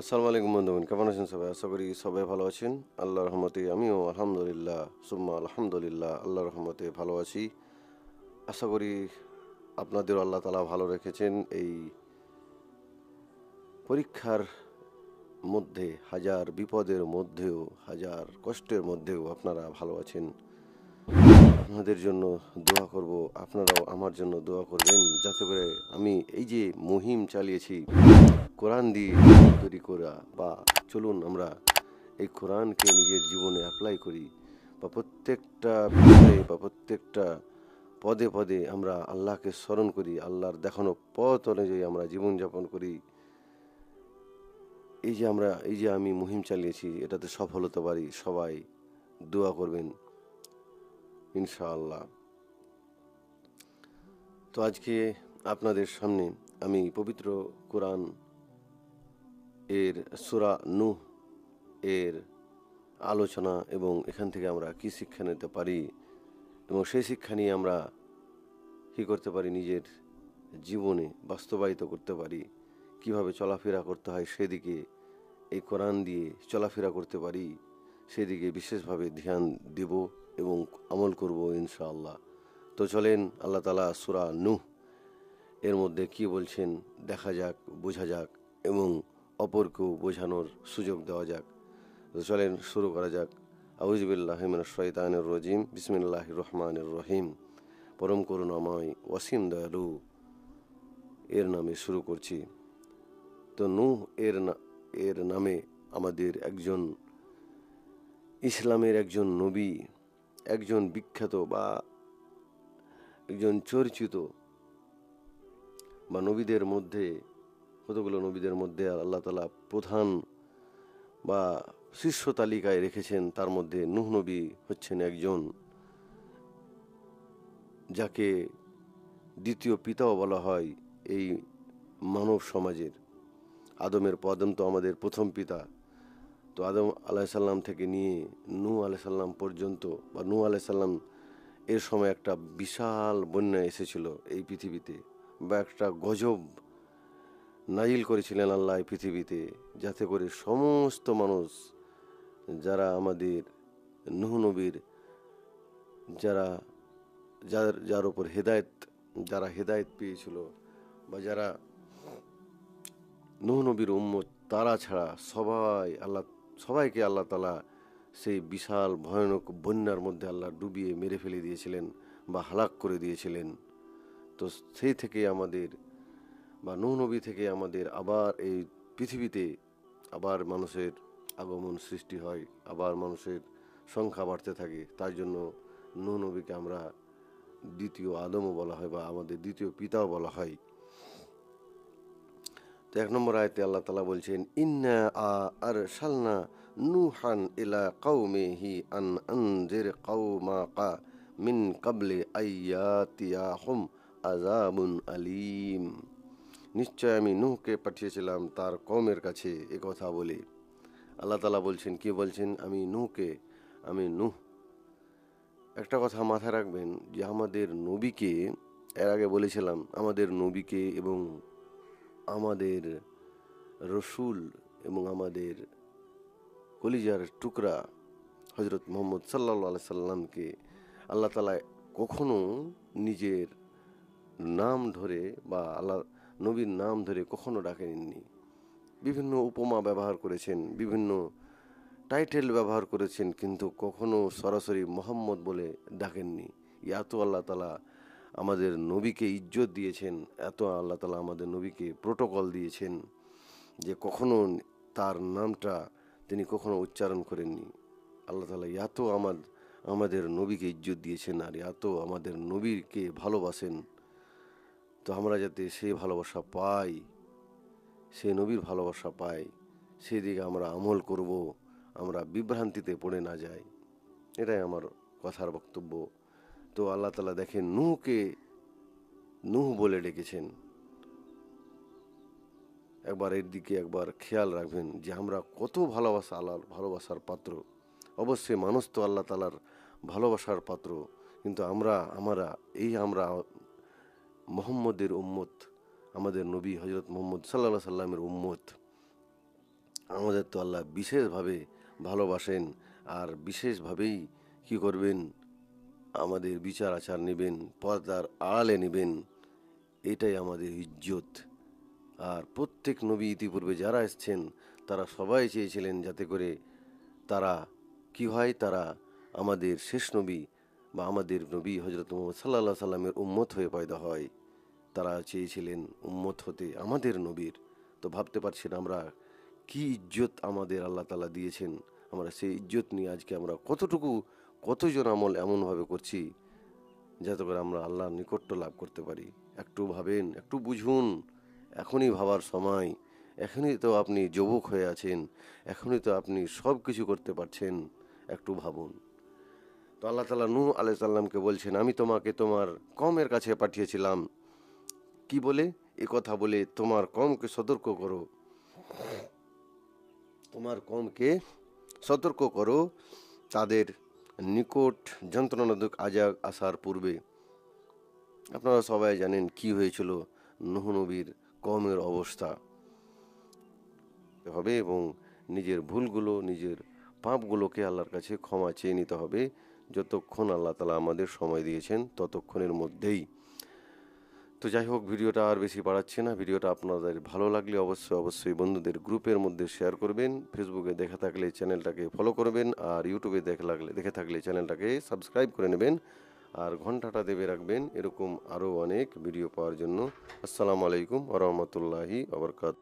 আসসালামু আলাইকুম বন্ধুগণ, কেমন আছেন সবাই? আশা করি সবাই ভালো আছেন। আল্লাহর রহমতে আমিও আলহামদুলিল্লাহ, সুম্মা আলহামদুলিল্লাহ, আল্লাহর রহমতে ভালো আছি। আশা করি আপনাদেরও আল্লাহ তালা ভালো রেখেছেন। এই পরীক্ষার মধ্যে, হাজার বিপদের মধ্যেও, হাজার কষ্টের মধ্যেও আপনারা ভালো আছেন। আপনাদের জন্য দোয়া করব, আপনারাও আমার জন্য দোয়া করবেন, যাতে করে আমি এই যে মুহিম চালিয়েছি, কোরআন দিয়ে তৈরি করা বা চলুন আমরা এই কোরআনকে নিজের জীবনে অ্যাপ্লাই করি বা প্রত্যেকটা বিষয়ে বা প্রত্যেকটা পদে পদে আমরা আল্লাহকে স্মরণ করি, আল্লাহর দেখানো পথ অনুযায়ী আমরা জীবনযাপন করি। এই যে আমরা, এই যে আমি মুহিম চালিয়েছি, এটাতে সফল হতে পারি সবাই দোয়া করবেন। ইনশাআল্লাহ। তো আজকে আপনাদের সামনে আমি পবিত্র কোরআন এর সুরা নুহ এর আলোচনা এবং এখান থেকে আমরা কি শিক্ষা নিতে পারি এবং সেই শিক্ষা নিয়ে আমরা কী করতে পারি, নিজের জীবনে বাস্তবায়িত করতে পারি, কীভাবে চলাফেরা করতে হয় সেদিকে এই কোরআন দিয়ে চলাফেরা করতে পারি, সেদিকে বিশেষভাবে ধ্যান দেব। এবং আমল করব ইনশাআল্লাহ। তো চলেন আল্লাহ তালা সুরা নুহ এর মধ্যে কি বলছেন দেখা যাক, বোঝা যাক এবং অপরকেও বোঝানোর সুযোগ দেওয়া যাক। তো চলেন শুরু করা যাক। আউজবিল্লাহ শৈতানের রজিম। বিসমিল্লাহ রহমানের রহিম। পরম করুণাময় ওয়াসিম দয়ালু এর নামে শুরু করছি। তো নূহ এর এর নামে আমাদের একজন, ইসলামের একজন নবী একজন বিখ্যাত বা একজন চর্চিত বা নবীদের মধ্যে, কতগুলো নবীদের মধ্যে আল্লাহ তালা প্রধান বা শীর্ষ তালিকায় রেখেছেন, তার মধ্যে নুহ নবী হচ্ছেন একজন যাকে দ্বিতীয় পিতাও বলা হয় এই মানব সমাজের। আদমের পদম তো আমাদের প্রথম পিতা। তো আদম আলাহিসাল্লাম থেকে নিয়ে নূ আলাইসাল্লাম পর্যন্ত বা নূ আলাইসাল্লাম এর সময় একটা বিশাল বন্যা এসেছিল এই পৃথিবীতে বা একটা গজব নাজিল করেছিলেন আল্লাহ এই পৃথিবীতে যাতে করে সমস্ত মানুষ যারা আমাদের নুহ নবীর যারা, যার যার ওপর হেদায়েত, যারা হেদায়েত পেয়েছিল বা যারা নুহ নবীর উম্মত তারা ছাড়া সবাই আল্লাহ সবাইকে আল্লাহ তালা সেই বিশাল ভয়ানক বন্যার মধ্যে আল্লাহ ডুবিয়ে মেরে ফেলে দিয়েছিলেন বা হালাক করে দিয়েছিলেন। তো সেই থেকে আমাদের বা নৌ নবী থেকে আমাদের আবার এই পৃথিবীতে আবার মানুষের আগমন সৃষ্টি হয়, আবার মানুষের সংখ্যা বাড়তে থাকে। তার জন্য নৌ নবীকে আমরা দ্বিতীয় আদমও বলা হয় বা আমাদের দ্বিতীয় পিতাও বলা হয়। তো এক নম্বর আয়তে আল্লাহ তালা বলছেন, ইন্না আ আর সালনা নুহান ইলা কৌমেহি আন জের আনজির কৌমা কা মিন কাবলে আইয়াতিয়াহুম আজাবুন আলিম। নিশ্চয় আমি নুহকে পাঠিয়েছিলাম তার কমের কাছে এ কথা বলে। আল্লাহ তালা বলছেন, কি বলছেন? আমি নুহকে, আমি নুহ। একটা কথা মাথায় রাখবেন যে আমাদের নবীকে, এর আগে বলেছিলাম, আমাদের নবীকে এবং আমাদের রসুল এবং আমাদের কলিজার টুকরা হজরত মোহাম্মদ সাল্লা সাল্লামকে আল্লাহ তালা কখনো নিজের নাম ধরে বা আল্লাহ নবীর নাম ধরে কখনো ডাকেননি। বিভিন্ন উপমা ব্যবহার করেছেন, বিভিন্ন টাইটেল ব্যবহার করেছেন, কিন্তু কখনো সরাসরি মোহাম্মদ বলে ডাকেননি। এত আল্লাহ তালা আমাদের নবীকে ইজ্জত দিয়েছেন, এত আল্লাহ তালা আমাদের নবীকে প্রোটোকল দিয়েছেন যে কখনো তার নামটা তিনি কখনো উচ্চারণ করেননি। আল্লাহ তালা এত আমার আমাদের নবীকে ইজ্জত দিয়েছেন আর এত আমাদের নবীকে ভালোবাসেন। তো আমরা যাতে সেই ভালোবাসা পাই, সে নবীর ভালোবাসা পাই সেদিকে আমরা আমল করব, আমরা বিভ্রান্তিতে পড়ে না যাই। এটাই আমার কথার বক্তব্য। তো আল্লাহ তালা দেখেন নুহকে নুহ বলে ডেকেছেন। একবার এর দিকে একবার খেয়াল রাখবেন যে আমরা কত ভালোবাসা আল্লাহর ভালোবাসার পাত্র। অবশ্যই মানুষ তো আল্লাহ তালার ভালোবাসার পাত্র, কিন্তু আমরা আমরা, এই আমরা মোহাম্মদের উম্মত, আমাদের নবী হজরত মোহাম্মদ সাল্লাহ সাল্লামের উম্মত। আমাদের তো আল্লাহ বিশেষভাবে ভালোবাসেন, আর বিশেষভাবেই কি করবেন? আমাদের বিচার আচার নেবেন, পর্দার আড়ালে নেবেন, এটাই আমাদের ইজ্জত। আর প্রত্যেক নবী ইতিপূর্বে যারা এসছেন, তারা সবাই চেয়েছিলেন যাতে করে তারা, কি হয় তারা আমাদের শেষ নবী বা আমাদের নবী হজরত মোহাম্মদ সাল্লাহ সাল্লামের উম্মত হয়ে পয়দা হয়। তারা চেয়েছিলেন উম্মত হতে আমাদের নবীর। তো ভাবতে পারছেন আমরা কি ইজ্জত আমাদের আল্লাহ তালা দিয়েছেন? আমরা সেই ইজ্জত নিয়ে আজকে আমরা কতটুকু কতজন আমল এমনভাবে করছি যাতে করে আমরা আল্লাহর নিকট্য লাভ করতে পারি? একটু ভাবেন, একটু বুঝুন। এখনই ভাবার সময়। এখনই তো আপনি যুবক হয়ে আছেন। এখনই তো আপনি সব কিছু করতে পারছেন। একটু ভাবুন। তো আল্লাহ তালা নূহ আলাই সাল্লামকে বলছেন, আমি তোমাকে তোমার কমের কাছে পাঠিয়েছিলাম। কি বলে? এ কথা বলে তোমার কমকে সতর্ক করো। তোমার কমকে সতর্ক করো। তাদের নিকট যন্ত্রণাদক আজাগ আসার পূর্বে আপনারা সবাই জানেন কি হয়েছিল নহনবীর কমের অবস্থা। হবে এবং নিজের ভুলগুলো, নিজের পাপগুলোকে আল্লাহর কাছে ক্ষমা চেয়ে নিতে হবে। যতক্ষণ আল্লাহ তালা আমাদের সময় দিয়েছেন, ততক্ষণের মধ্যেই তো যাই হোক, ভিডিওটা আর বেশি বাড়াচ্ছি না। ভিডিওটা আপনাদের ভালো লাগলে অবশ্যই অবশ্যই বন্ধুদের গ্রুপের মধ্যে শেয়ার করবেন। ফেসবুকে দেখা থাকলে চ্যানেলটাকে ফলো করবেন আর ইউটিউবে দেখে লাগলে, দেখে থাকলে চ্যানেলটাকে সাবস্ক্রাইব করে নেবেন। আর ঘন্টাটা দেবে রাখবেন, এরকম আরও অনেক ভিডিও পাওয়ার জন্য। আসসালামু আলাইকুম আরহামতুল্লাহি আবরকাত